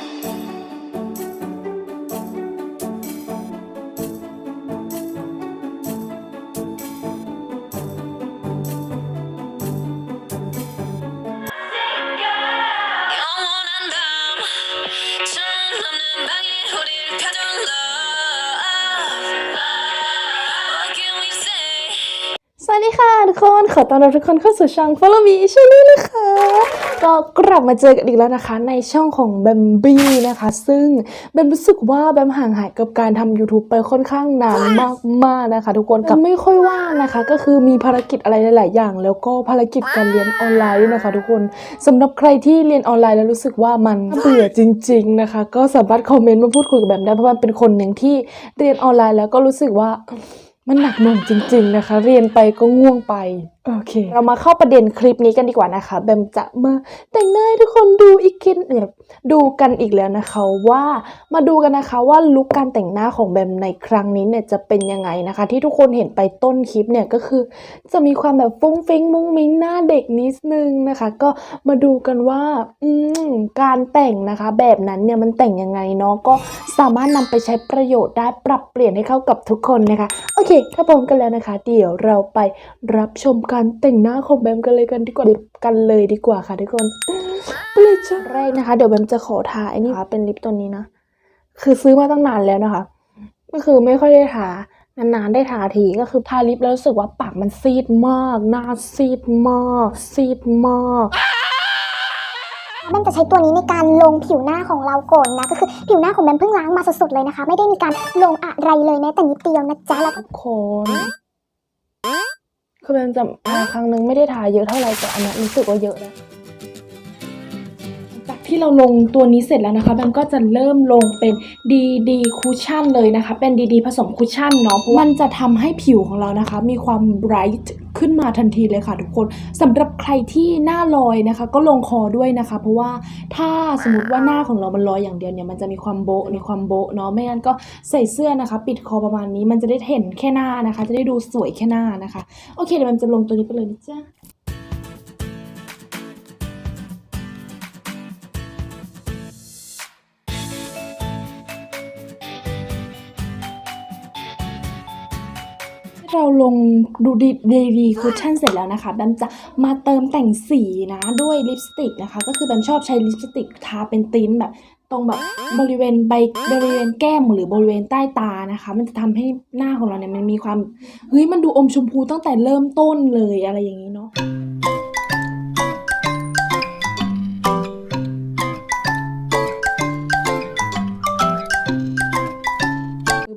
สวัสดีค่ะทุกคน ขอต้อนรับทุกคนเข้าสู่ช่อง Follow Me ช่องนี้นะคะ ก็กลับมาเจอกันอีกแล้วนะคะ ในช่องของแบมบี้นะคะ ซึ่งแบมรู้สึกว่าแบมห่างหายกับการทำ YouTube ไปค่อนข้างนานมากๆนะคะ ทุกคนกับไม่ค่อยว่างนะคะ ก็คือมีภารกิจอะไรหลาย ๆ อย่าง แล้วก็ภารกิจการเรียนออนไลน์นะคะ ทุกคนสำหรับใครที่เรียนออนไลน์แล้วรู้สึกว่ามันเบื่อจริง ๆ นะคะ ก็สามารถคอมเมนต์มาพูดคุยกับแบมได้เพราะว่าเป็นคนหนึ่งที่เรียนออนไลน์แล้วก็รู้สึกว่ามันหนักหน่วงจริง ๆ นะคะ เรียนไปก็ง่วงไป โอเค เรามาเข้าประเด็นคลิปนี้กันดีกว่านะคะแบมจะมาแต่งหน้าให้ทุกคนดูอีกคินแบบดูกันอีกแล้วนะคะว่ามาดูกันนะคะว่าลุคการแต่งหน้าของแบมในครั้งนี้เนี่ยจะเป็นยังไงนะคะ ที่ทุกคนเห็นไปต้นคลิปเนี่ยก็คือ จะมีความแบบฟุ้งฟิ้งมุ้งมิ้งหน้าเด็กนิดนึงนะคะ ก็มาดูกันว่าอืมการแต่งนะคะ แบบนั้นเนี่ยมันแต่งยังไงเนาะก็สามารถนำไปใช้ประโยชน์ได้ปรับเปลี่ยนให้เข้ากับทุกคนนะคะโอเค ถ้าพร้อมกันแล้วนะคะ เดี๋ยวเราไปรับชมกันารแต่งหน้าของแบมกันเลยกันดีกว่ากันเลยดีกว่าค่ะทุกคนไปเลยจ้าแรกนะคะ เดี๋ยวแบมจะขอทาไอ้นี่ค่ะเป็นลิปตัวนี้นะ คือซื้อมาตั้งนานแล้วนะคะ ก็คือไม่ค่อยได้ทานานๆได้ทาทีก็คือทาลิปแล้วรู้สึกว่าปากมันซีดมากหน้าซีดมาก ซีดมากแบมจะใช้ตัวนี้ในการลงผิวหน้าของเราก่อนนะ ก็คือผิวหน้าของแบมเพิ่งล้างมาสดๆเลยนะคะ ไม่ได้มีการลงอะไรเลยแม้แต่นิดเดียวนะจ๊ะแล้วก็ทุกคน คือเบนจะทาครั้งหนึงไม่ได้ทาเยอะเท่าไหร่แต่อันนี้รู้สึกว่าเยอะแล้ว ที่เราลงตัวนี้เสร็จแล้วนะคะแบมก็จะเริ่มลงเป็นดีดีคุชชั่นเลยนะคะ เป็นดีดีผสมคุชชั่นเนาะเพราะว่ามันจะทำให้ผิวของเรานะคะ มีความไบรท์ขึ้นมาทันทีเลยค่ะทุกคนสำหรับใครที่หน้าลอยนะคะ ก็ลงคอด้วยนะคะ เพราะว่าถ้าสมมติว่าหน้าของเรามันลอยอย่างเดียวเนี่ยมันจะมีความโบะมีความโบะเนาะไม่งั้นก็ใส่เสื้อนะคะ ปิดคอประมาณนี้มันจะได้เห็นแค่หน้านะคะ จะได้ดูสวยแค่หน้านะคะ โอเคเดี๋ยวมันจะลงตัวนี้ไปเลยนะจ๊ะ เราลงดูดีดีดีคุชชั่นเสร็จแล้วนะคะแบมจะมาเติมแต่งสีนะด้วยลิปสติกนะคะ ก็คือแบมชอบใช้ลิปสติกทาเป็นติ้นแบบตรงแบบบริเวณใบบริเวณแก้มหรือบริเวณใต้ตานะคะ มันจะทำให้หน้าของเราเนี่ยมันมีความเฮ้ยมันดูอมชมพูตั้งแต่เริ่มต้นเลยอะไรอย่างนี้เนาะ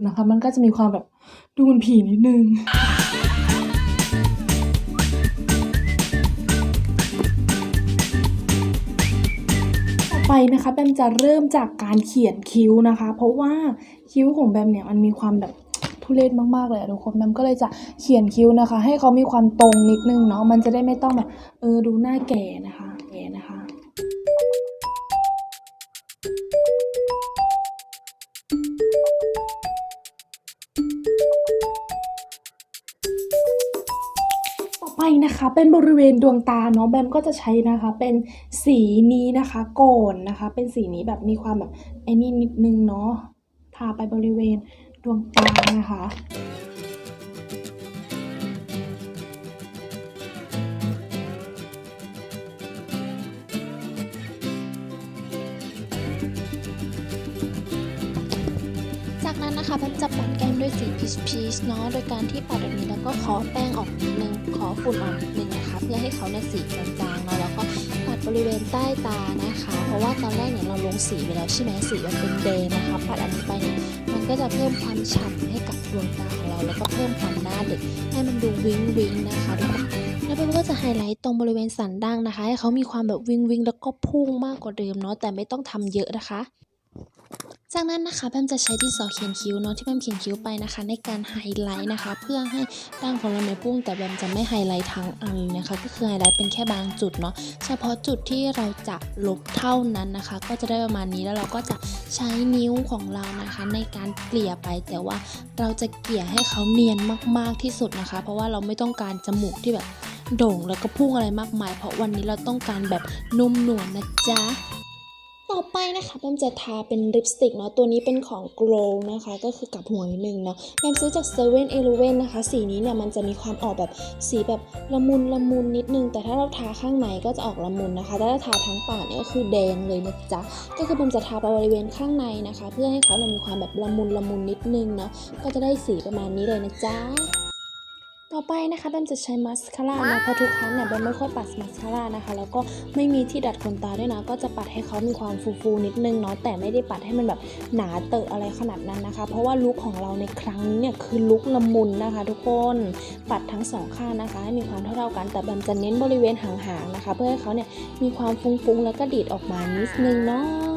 นะคะมันก็จะมีความแบบ ดูมันผีนิดนึงต่อไปนะคะแบมจะเริ่มจากการเขียนคิ้วนะคะ เพราะว่าคิ้วของแบมเนี่ยมันมีความแบบทุเรศมากๆเลยอะทุกคนแบมก็เลยจะเขียนคิ้วนะคะ ให้เขามีความตรงนิดนึงเนาะมันจะได้ไม่ต้องแบบเออดูหน้าแก่นะคะแก่นะคะ ไปนะคะเป็นบริเวณดวงตาเนาะแบมก็จะใช้นะคะ เป็นสีนี้นะคะก่อนนะคะ เป็นสีนี้แบบมีความแบบไอ้นี่นิดนึงเนาะทาไปบริเวณดวงตานะคะ นั้นนะคะแพมจะปัดแก้มด้วยสีพีชพีชเนาะโดยการที่ปัดแบบนี้แล้วก็ขอแป้งออกนิดนึงขอฝุ่นออกนิดนึงนะคะเพื่อให้เขาเนี่ยสีจางๆเนาะแล้วก็ปัดบริเวณใต้ตานะคะ เพราะว่าตอนแรกเนี่ยเราลงสีไปแล้วใช่ไหมสีมันเป็นแดงนะคะปัดอันนี้ไปเนี่ยมันก็จะเพิ่มความฉ่ำให้กับดวงตาของเรา แล้วก็เพิ่มความหน้าเด็ก ให้มันดูวิงวิงนะคะทุกคนแล้วแพมก็จะไฮไลท์ตรงบริเวณสันดั้งนะคะให้เขามีความแบบวิงวิงแล้วก็พุ่งมากกว่าเดิมเนาะแต่ไม่ต้องทำเยอะนะคะ จากนั้นนะคะแพมจะใช้ดินสอเขียนคิ้วเนาะที่แพมเขียนคิ้วไปนะคะ ในการไฮไลท์นะคะ เพื่อให้ดั้งของเราไม่พุ่งแต่แพมจะไม่ไฮไลท์ทั้งอันนะคะ ก็คือไฮไลท์เป็นแค่บางจุดเนาะเฉพาะจุดที่เราจะลบเท่านั้นนะคะ ก็จะได้ประมาณนี้แล้วเราก็จะใช้นิ้วของเรานะคะ ในการเกลี่ยไปแต่ว่าเราจะเกลี่ยให้เขาเนียนมาก ๆที่สุดนะคะ เพราะว่าเราไม่ต้องการจมูกที่แบบโด่งแล้วก็พุ่งอะไรมากมาย เพราะวันนี้เราต้องการแบบนุ่มนวลนะจ๊ะ ต่อไปนะคะแบมจะทาเป็นลิปสติกเนาะตัวนี้เป็นของ Glow นะคะ ก็คือกลับหัวนิดนึงเนาะแบมซื้อจาก7 e เ e ่ e อนะคะ สีนี้เนี่ยมันจะมีความออกแบบสีแบบละมุนละมุนนิดนึง แต่ถ้าเราทาข้างในก็จะออกละมุนนะคะแต่ถ้าทาทั้งปากเนี่ยก็คือแดงเลยนะจ๊ะก็คือแบมจะทาไปบริเวณข้างในนะคะ เพื่อให้เขาเนี่ยมีความแบบละมุนละมุนนิดนึงเนาะก็จะได้สีประมาณนี้เลยนะจ๊ะ ต่อไปนะคะแบมจะใช้มัสคาร่านะเพราะทุกครั้งเนี่ยแบมไม่ค่อยปัดมัสคาร่านะคะ แล้วก็ไม่มีที่ดัดขนตาด้วยนะ ก็จะปัดให้เขามีความฟูๆนิดนึงเนาะแต่ไม่ได้ปัดให้มันแบบหนาเตอะอะไรขนาดนั้นนะคะ เพราะว่าลุคของเราในครั้งนี้เนี่ยคือลุคละมุนนะคะ ทุกคนปัดทั้งสองข้างนะคะ ให้มีความเท่าๆกัน แต่แบมจะเน้นบริเวณห่างๆนะคะ เพื่อให้เขาเนี่ยมีความฟุ้งๆแล้วก็ดีดออกมานิดนึงเนาะ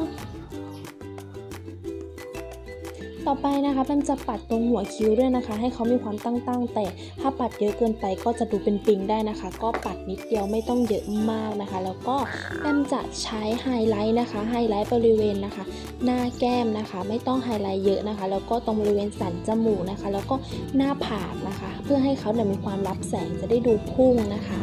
ต่อไปนะคะแบมจะปัดตรงหัวคิ้วด้วยนะคะ ให้เขามีความตั้งๆ แต่ถ้าปัดเยอะเกินไปก็จะดูเป็นปิงได้นะคะ ก็ปัดนิดเดียวไม่ต้องเยอะมากนะคะ แล้วก็แบมจะใช้ไฮไลท์นะคะไฮไลท์บริเวณนะคะ หน้าแก้มนะคะ ไม่ต้องไฮไลท์เยอะนะคะ แล้วก็ตรงบริเวณสันจมูกนะคะ แล้วก็หน้าผากนะคะ เพื่อให้เขาเนี่ยมีความรับแสงจะได้ดูพุ่งนะคะ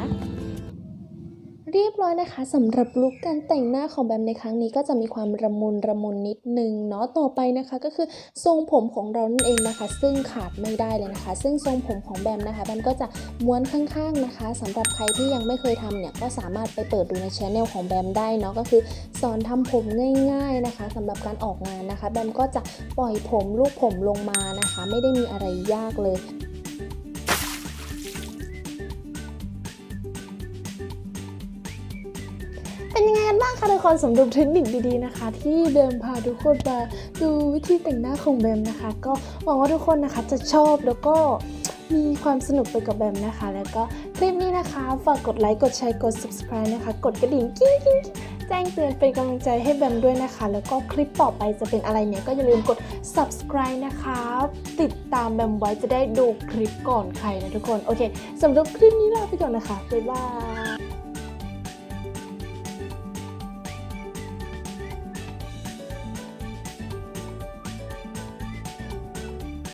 เรียบร้อยนะคะสำหรับลุคการแต่งหน้าของแบมในครั้งนี้ก็จะมีความระมุนระมุนนิดนึงเนาะต่อไปนะคะก็คือทรงผมของเรานั่นเองนะคะ ซึ่งขาดไม่ได้เลยนะคะ ซึ่งทรงผมของแบมนะคะแบมก็จะม้วนข้างๆนะคะสำหรับใครที่ยังไม่เคยทำเนี่ยก็สามารถไปเปิดดูในช anel ของแบมได้เนาะก็คือสอนทำผมง่าย ๆนะคะสำหรับการออกงานนะคะ แบมก็จะปล่อยผมลูกผมลงมานะคะ ไม่ได้มีอะไรยากเลย กันบ้างค่ะทุกคนสำหรับเทคนิคดีๆนะคะ ที่เบมพาทุกคนมาดูวิธีแต่งหน้าของแบมนะคะ ก็หวังว่าทุกคนนะคะจะชอบแล้วก็มีความสนุกไปกับแบมนะคะ แล้วก็คลิปนี้นะคะฝากกดไลค์กดแชร์กด subscribe นะคะ กดกระดิ่งกิ้งกิ้งกิ้งแจ้งเตือนเป็นกำลังใจให้แบมด้วยนะคะ แล้วก็คลิปต่อไปจะเป็นอะไรเนี่ย ก็อย่าลืมกด subscribe นะคะ ติดตามแบมไว้จะได้ดูคลิปก่อนใครนะทุกคน โอเคสำหรับคลิปนี้ลาไปก่อนนะคะ บ๊ายบาย